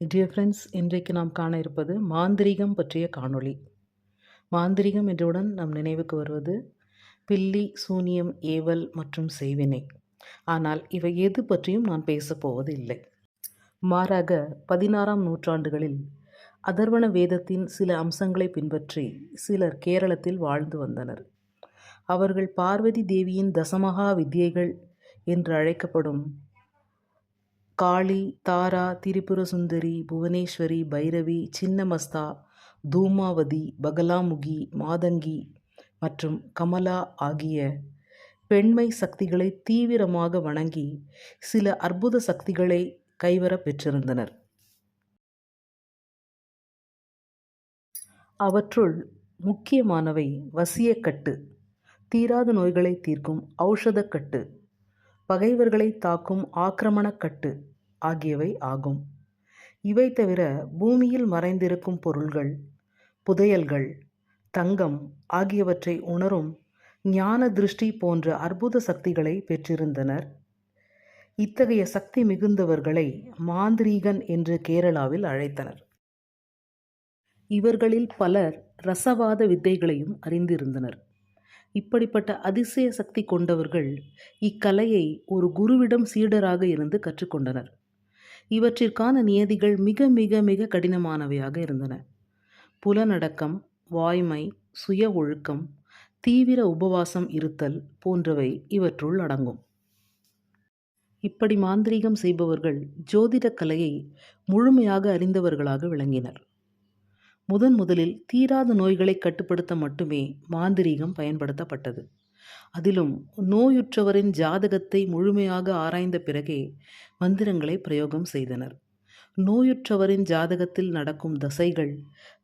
Dear friends இன்றைக்கு நாம் காண இருப்பது மாந்திரீகம் பற்றிய காணொளி. மாந்திரிகம் என்றவுடன் நம் நினைவுக்கு வருவது பில்லி சூனியம் ஏவல் மற்றும் செய்வினை. ஆனால் இவை எது பற்றியும் நான் பேசப்போவது இல்லை மாறாக பதினாறாம் நூற்றாண்டுகளில் அதர்வண வேதத்தின் சில அம்சங்களை பின்பற்றி சிலர் கேரளத்தில் வாழ்ந்து வந்தனர். அவர்கள் பார்வதி தேவியின் தசமகா வித்யைகள் என்று அழைக்கப்படும் காளி தாரா திரிபுர சுந்தரி புவனேஸ்வரி பைரவி சின்னமஸ்தா தூமாவதி பகலாமுகி மாதங்கி மற்றும் கமலா ஆகிய பெண்மை சக்திகளை தீவிரமாக வணங்கி சில அற்புத சக்திகளை கைவர பெற்றிருந்தனர். அவற்றுள் முக்கியமானவை வசியக்கட்டு தீராத நோய்களை தீர்க்கும் ஔஷதக்கட்டு பகைவர்களை தாக்கும் ஆக்கிரமணக்கட்டு ஆகியவை ஆகும். இவை தவிர பூமியில் மறைந்திருக்கும் பொருள்கள் புதையல்கள் தங்கம் ஆகியவற்றை உணரும் ஞான திருஷ்டி போன்ற அற்புத சக்திகளை பெற்றிருந்தனர். இத்தகைய சக்தி மிகுந்தவர்களை மாந்திரீகன் என்று கேரளாவில் அழைத்தனர். இவர்களில் பலர் ரசவாத வித்தைகளையும் அறிந்திருந்தனர். இப்படிப்பட்ட அதிசய சக்தி கொண்டவர்கள் இக்கலையை ஒரு குருவிடம் சீடராக இருந்து கற்றுக்கொண்டனர். இவற்றிற்கான நியதிகள் மிக மிக மிக கடினமானவையாக இருந்தன. புலனடக்கம் வாய்மை சுய ஒழுக்கம் தீவிர உபவாசம் இருத்தல் போன்றவை இவற்றுள் அடங்கும். இப்படி மாந்திரீகம் செய்பவர்கள் ஜோதிடக் கலையை முழுமையாக அறிந்தவர்களாக விளங்கினர். முதன் முதலில் தீராத நோய்களை கட்டுப்படுத்த மட்டுமே மாந்திரீகம் பயன்படுத்தப்பட்டது. அதிலும் நோயுற்றவரின் ஜாதகத்தை முழுமையாக ஆராய்ந்த பிறகே மந்திரங்களை பிரயோகம் செய்தனர். நோயுற்றவரின் ஜாதகத்தில் நடக்கும் தசைகள்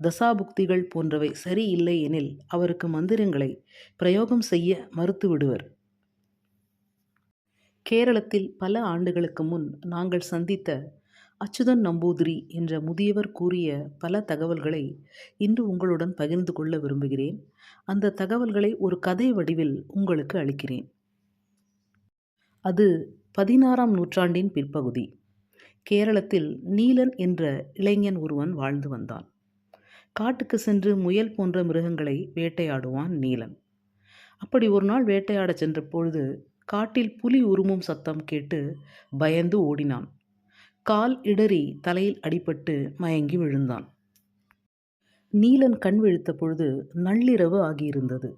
தசாபுக்திகள் போன்றவை சரியில்லை எனில் அவருக்கு மந்திரங்களை பிரயோகம் செய்ய மறுத்துவிடுவர் கேரளத்தில் பல ஆண்டுகளுக்கு முன் நாங்கள் சந்தித்த அச்சுதன் நம்பூதிரி என்ற முதியவர் கூறிய பல தகவல்களை இன்று உங்களுடன் பகிர்ந்து கொள்ள விரும்புகிறேன். அந்த தகவல்களை ஒரு கதை வடிவில் உங்களுக்கு அளிக்கிறேன். அது பதினாறாம் நூற்றாண்டின் பிற்பகுதி. கேரளத்தில் நீலன் என்ற இளைஞன் ஒருவன் வாழ்ந்து வந்தான். காட்டுக்கு சென்று முயல் போன்ற மிருகங்களை வேட்டையாடுவான் நீலன். அப்படி ஒரு நாள் வேட்டையாடச் சென்ற பொழுது காட்டில் புலி உருமும் சத்தம் கேட்டு பயந்து ஓடினான். கால் இடறி தலையில் அடிபட்டு மயங்கி விழுந்தான். நீலன் கண் விழித்த பொழுது நள்ளிரவு ஆகியிருந்தது.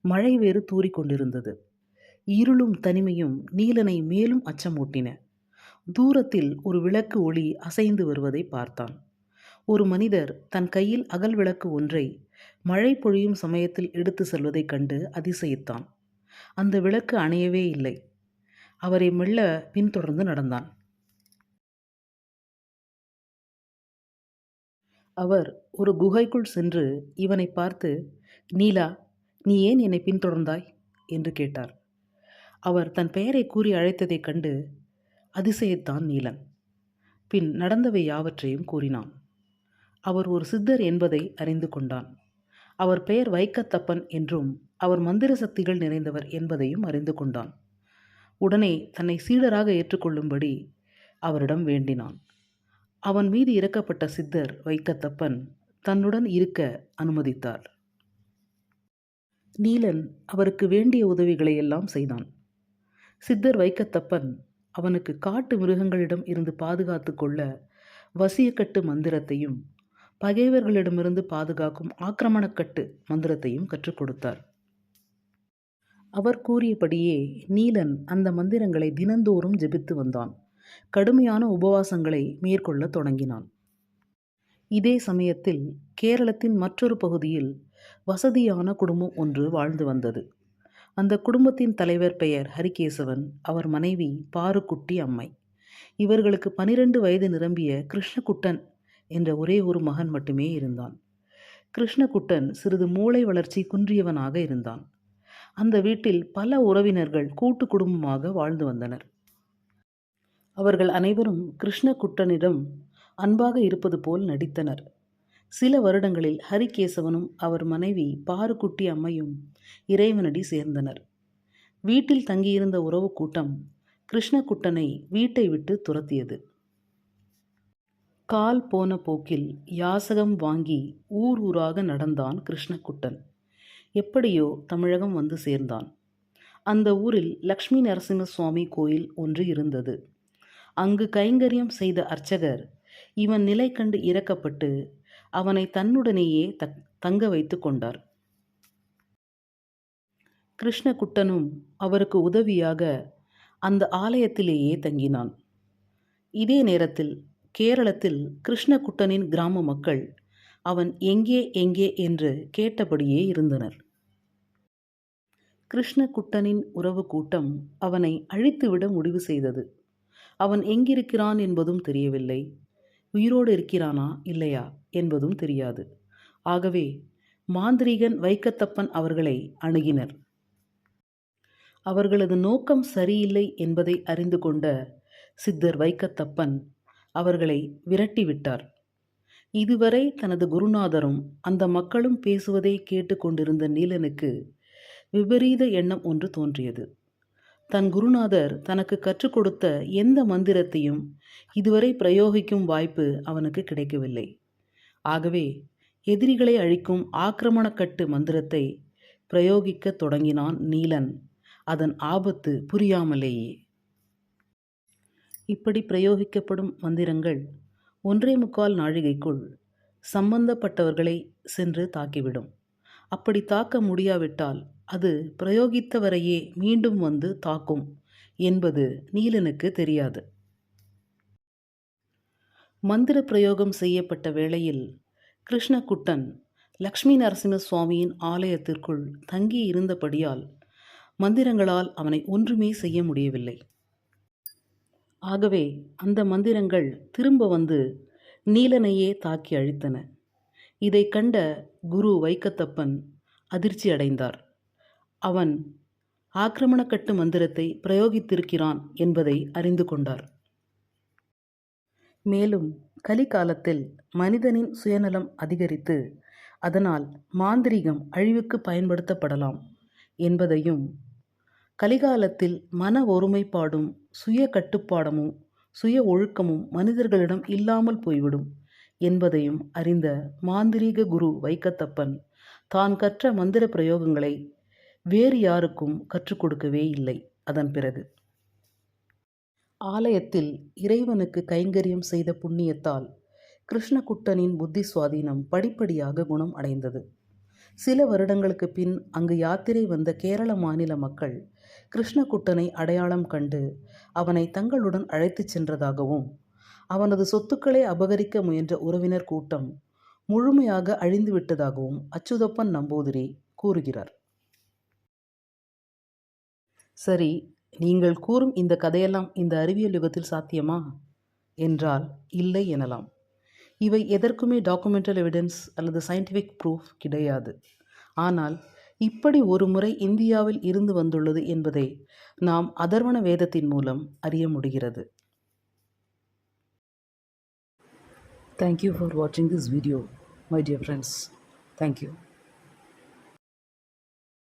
மழை வேறு தூறிக்கொண்டிருந்தது இருளும் தனிமையும் நீலனை மேலும் அச்சமூட்டின. தூரத்தில் ஒரு விளக்கு ஒளி அசைந்து வருவதை பார்த்தான். ஒரு மனிதர் தன் கையில் அகல் விளக்கு ஒன்றை மழை பொழியும் சமயத்தில் எடுத்து செல்வதைக் கண்டு அதிசயித்தான். அந்த விளக்கு அணையவே இல்லை. அவரை மெல்ல பின்தொடர்ந்து நடந்தான். அவர் ஒரு குகைக்குள் சென்று இவனை பார்த்து நீலா நீ ஏன் என்னை பின்தொடர்ந்தாய்? என்று கேட்டார். அவர் தன் பெயரை கூறி அழைத்ததைக் கண்டு அதிசயத்தான் நீலன். பின் நடந்தவை யாவற்றையும் கூறினான். அவர் ஒரு சித்தர் என்பதை அறிந்து கொண்டான். அவர் பெயர் வைக்கத்தப்பன் என்றும் அவர் மந்திர சக்திகள் நிறைந்தவர் என்பதையும் அறிந்து கொண்டான். உடனே தன்னை சீடராக ஏற்றுக்கொள்ளும்படி அவரிடம் வேண்டினான். அவன் மீது இறக்கப்பட்ட சித்தர் வைக்கத்தப்பன் தன்னுடன் இருக்க அனுமதித்தார் நீலன் அவருக்கு வேண்டிய உதவிகளை எல்லாம் செய்தான். சித்தர் வைக்கத்தப்பன் அவனுக்கு காட்டு மிருகங்களிடம் இருந்து பாதுகாத்து கொள்ள வசியக்கட்டு மந்திரத்தையும் பகைவர்களிடமிருந்து பாதுகாக்கும் ஆக்கிரமணக்கட்டு மந்திரத்தையும் கற்றுக் கொடுத்தார். அவர் கூறியபடியே நீலன் அந்த மந்திரங்களை தினந்தோறும் ஜெபித்து வந்தான். கடுமையான உபவாசங்களை மேற்கொள்ள தொடங்கினான். இதே சமயத்தில் கேரளத்தின் மற்றொரு பகுதியில் வசதியான குடும்பம் ஒன்று வாழ்ந்து வந்தது. அந்த குடும்பத்தின் தலைவர் பெயர் ஹரிகேசவன் அவர் மனைவி பாருக்குட்டி அம்மை. இவர்களுக்கு பனிரெண்டு வயது நிரம்பிய கிருஷ்ணகுட்டன் என்ற ஒரே ஒரு மகன் மட்டுமே இருந்தான். கிருஷ்ணகுட்டன் சிறிது மூளை வளர்ச்சி குன்றியவனாக இருந்தான். அந்த வீட்டில் பல உறவினர்கள் கூட்டு குடும்பமாக வாழ்ந்து வந்தனர். அவர்கள் அனைவரும் கிருஷ்ணகுட்டனிடம் அன்பாக இருப்பது போல் நடித்தனர். சில வருடங்களில் ஹரிகேசவனும் அவர் மனைவி பாருக்குட்டி அம்மையும் இறைவனடி சேர்ந்தனர். வீட்டில் தங்கியிருந்த உறவு கூட்டம் கிருஷ்ணகுட்டனை வீட்டை விட்டு துரத்தியது. கால் போன போக்கில் யாசகம் வாங்கி ஊர் ஊராக நடந்தான் கிருஷ்ணகுட்டன். எப்படியோ தமிழகம் வந்து சேர்ந்தான். அந்த ஊரில் லக்ஷ்மி நரசிம்ம சுவாமி கோயில் ஒன்று இருந்தது. அங்கு கைங்கரியம் செய்த அர்ச்சகர் இவன் நிலை கண்டு இறக்கப்பட்டு அவனை தன்னுடனேயே தக் தங்க வைத்து கொண்டார். கிருஷ்ணகுட்டனும் அவருக்கு உதவியாக அந்த ஆலயத்திலேயே தங்கினான். இதே நேரத்தில் கேரளத்தில் கிருஷ்ணகுட்டனின் கிராம மக்கள் அவன் எங்கே எங்கே என்று கேட்டபடியே இருந்தனர். கிருஷ்ணகுட்டனின் உறவு கூட்டம் அவனை அழித்துவிட முடிவு செய்தது. அவன் எங்கிருக்கிறான் என்பதும் தெரியவில்லை. உயிரோடு இருக்கிறானா? இல்லையா? என்பதும் தெரியாது. ஆகவே மாந்திரீகன் வைக்கத்தப்பன் அவர்களை அணுகினர். அவர்களது நோக்கம் சரியில்லை என்பதை அறிந்து கொண்ட சித்தர் வைக்கத்தப்பன் அவர்களை விரட்டிவிட்டார். இதுவரை தனது குருநாதரும் அந்த மக்களும் பேசுவதை கேட்டுக்கொண்டிருந்த நீலனுக்கு விபரீத எண்ணம் ஒன்று தோன்றியது. தன் குருநாதர் தனக்கு கற்றுக் கொடுத்த எந்த மந்திரத்தையும் இதுவரை பிரயோகிக்கும் வாய்ப்பு அவனுக்கு கிடைக்கவில்லை. ஆகவே எதிரிகளை அழிக்கும் ஆக்கிரமணக்கட்டு மந்திரத்தை பிரயோகிக்கத் தொடங்கினான் நீலன். அதன் ஆபத்து புரியாமலேயே. இப்படி பிரயோகிக்கப்படும் மந்திரங்கள் ஒன்றே முக்கால் நாழிகைக்குள் சம்பந்தப்பட்டவர்களை சென்று தாக்கிவிடும். அப்படி தாக்க முடியாவிட்டால் அது பிரயோகித்தவரையே மீண்டும் வந்து தாக்கும் என்பது நீலனுக்கு தெரியாது. மந்திர பிரயோகம் செய்யப்பட்ட வேளையில் கிருஷ்ணகுட்டன் லக்ஷ்மி நரசிம்ம சுவாமியின் ஆலயத்திற்குள் தங்கி இருந்தபடியால் மந்திரங்களால் அவனை ஒன்றுமே செய்ய முடியவில்லை. ஆகவே அந்த மந்திரங்கள் திரும்ப வந்து நீலனையே தாக்கி அழித்தன. இதை கண்ட குரு வைக்கத்தப்பன் அதிர்ச்சி அடைந்தார் அவன் ஆக்கிரமணக்கட்டு மந்திரத்தை பிரயோகித்திருக்கிறான் என்பதை அறிந்து கொண்டார். மேலும் கலிகாலத்தில் மனிதனின் சுயநலம் அதிகரித்து அதனால் மாந்திரீகம் அழிவுக்கு பயன்படுத்தப்படலாம் என்பதையும் கலிகாலத்தில் மன ஒருமைப்பாடும் சுய கட்டுப்பாடமும் சுய ஒழுக்கமும் மனிதர்களிடம் இல்லாமல் போய்விடும் என்பதையும் அறிந்த மாந்திரீக குரு வைக்கத்தப்பன் தான் கற்ற மந்திர பிரயோகங்களை வேறு யாருக்கும் கற்றுக் கொடுக்கவே இல்லை. அதன் பிறகு ஆலயத்தில் இறைவனுக்கு கைங்கரியம் செய்த புண்ணியத்தால் கிருஷ்ணகுட்டனின் புத்தி சுவாதீனம் படிப்படியாக குணம் அடைந்தது. சில வருடங்களுக்கு பின் அங்கு யாத்திரை வந்த கேரள மாநில மக்கள் கிருஷ்ணகுட்டனை அடையாளம் கண்டு அவனை தங்களுடன் அழைத்துச் சென்றதாகவும் அவனது சொத்துக்களை அபகரிக்க முயன்ற உறவினர் கூட்டம் முழுமையாக அழிந்துவிட்டதாகவும் அச்சுதப்பன் நம்பூதிரி கூறுகிறார். சரி நீங்கள் கூறும் இந்த கதையெல்லாம் இந்த அறிவியல் யுகத்தில் சாத்தியமா? என்றால் இல்லை எனலாம். இவை எதற்குமே டாக்குமெண்டல் எவிடன்ஸ் அல்லது சயின்டிஃபிக் ப்ரூஃப் கிடையாது. ஆனால் இப்படி ஒரு முறை இந்தியாவில் இருந்து வந்துள்ளது என்பதை நாம் அதர்வண வேதத்தின் மூலம் அறிய முடிகிறது. Thank you for watching this video, my dear friends. Thank you.